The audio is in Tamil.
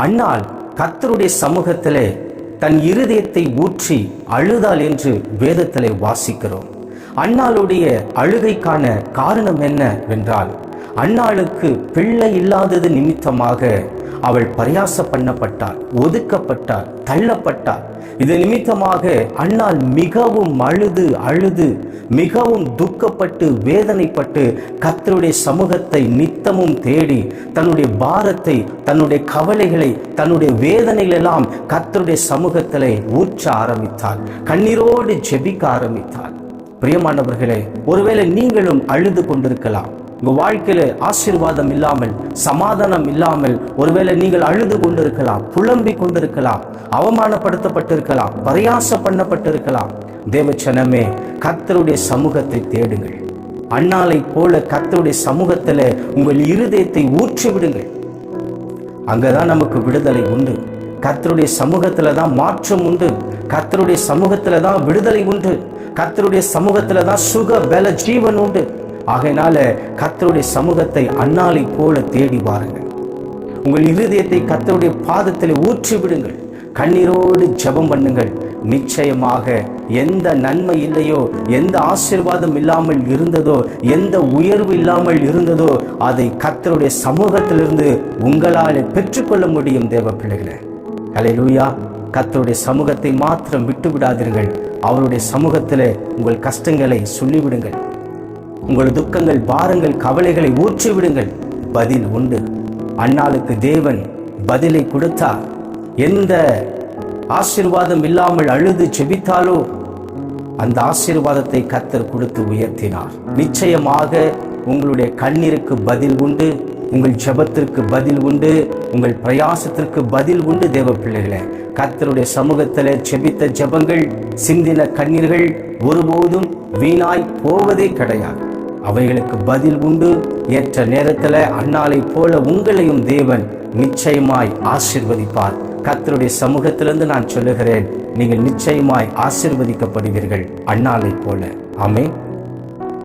அன்னால் கர்த்தருடைய சமூகத்திலே தன் இருதயத்தை ஊற்றி அழுதாள் என்று வேதத்திலே வாசிக்கிறோம். அன்னாளுடைய அழுகைக்கான காரணம் என்னவென்றால் அன்னாளுக்கு பிள்ளை இல்லாதது நிமித்தமாக அவள் பரியாச பண்ணப்பட்டாள் ஒதுக்கப்பட்டாள் தள்ளப்பட்டாள். இது நிமித்தமாக அன்னால் மிகவும் அழுது அழுது மிகவும் துக்கப்பட்டு வேதனைப்பட்டு கத்தருடைய சமூகத்தை நித்தமும் தேடி தன்னுடைய பாரத்தை தன்னுடைய கவலைகளை தன்னுடைய வேதனைகள் எல்லாம் கத்தருடைய சமூகத்திலே ஊற்ற ஆரம்பித்தாள் கண்ணீரோடு ஜெபிக்க ஆரம்பித்தாள். பிரியமானவர்களே ஒருவேளை நீங்களும் அழுது கொண்டிருக்கலாம். உங்க வாழ்க்கையில ஆசீர்வாதம் இல்லாமல் சமாதானம் இல்லாமல் ஒருவேளை நீங்கள் அழுது கொண்டிருக்கலாம் புலம்பிக் கொண்டிருக்கலாம் அவமானப்படுத்தப்பட்டிருக்கலாம் பரியாச பண்ணப்பட்டிருக்கலாம். தேவச்சனமே கர்த்தருடைய சமூகத்தை தேடுங்கள். அண்ணாலை போல கர்த்தருடைய சமூகத்துல உங்கள் இருதயத்தை ஊற்றி விடுங்கள் அங்கதான் நமக்கு விடுதலை உண்டு. கர்த்தருடைய சமூகத்தில் தான் மாற்றம் உண்டு. கர்த்தருடைய சமூகத்தில் தான் விடுதலை உண்டு. கர்த்தருடைய சமூகத்தில் தான் சுக பல ஜீவன் உண்டு. ஆகையினால கத்தருடைய சமூகத்தை அன்னாலை போல தேடி வாருங்கள். உங்கள் இருதயத்தை கத்தருடைய பாதத்தில் ஊற்றி விடுங்கள் கண்ணீரோடு ஜெபம் பண்ணுங்கள். நிச்சயமாக எந்த நன்மை இல்லையோ எந்த ஆசீர்வாதம் இல்லாமல் இருந்ததோ எந்த உயர்வு இல்லாமல் இருந்ததோ அதை கத்தருடைய சமூகத்திலிருந்து உங்களால் பெற்றுக்கொள்ள முடியும் தேவ பிள்ளைகளே. லூயா கத்தருடைய சமூகத்தை மாத்திரம் விட்டு விடாதீர்கள் அவருடைய சமூகத்தில் உங்கள் கஷ்டங்களை சொல்லிவிடுங்கள். உங்கள் துக்கங்கள் பாரங்கள் கவலைகளை ஊற்றிவிடுங்கள். பதில் உண்டு. அன்னாளுக்கு தேவன் பதிலை கொடுத்தார். எந்த ஆசீர்வாதம் இல்லாமல் அழுது செபித்தாலோ அந்த ஆசீர்வாதத்தை கத்தர் கொடுத்து உயர்த்தினார். நிச்சயமாக உங்களுடைய கண்ணீருக்கு பதில் உண்டு. உங்கள் ஜெபத்திற்கு பதில் உண்டு. உங்கள் பிரயாசத்திற்கு பதில் உண்டு தேவ பிள்ளைகளே. கத்தருடைய சமூகத்தில் செபித்த ஜெபங்கள் சிந்தின கண்ணீர்கள் ஒருபோதும் வீணாய் போவதே கிடையாது. அவைகளுக்கு பதில் உண்டு. ஏற்ற நேரத்தில் அண்ணாலை போல உங்களையும் தேவன் நிச்சயமாய் ஆசிர்வதிப்பார். கத்தருடைய சமூகத்திலிருந்து நான் சொல்லுகிறேன் நீங்கள் நிச்சயமாய் ஆசிர்வதிக்கப்படுவீர்கள் அண்ணாலை போல. ஆமென்.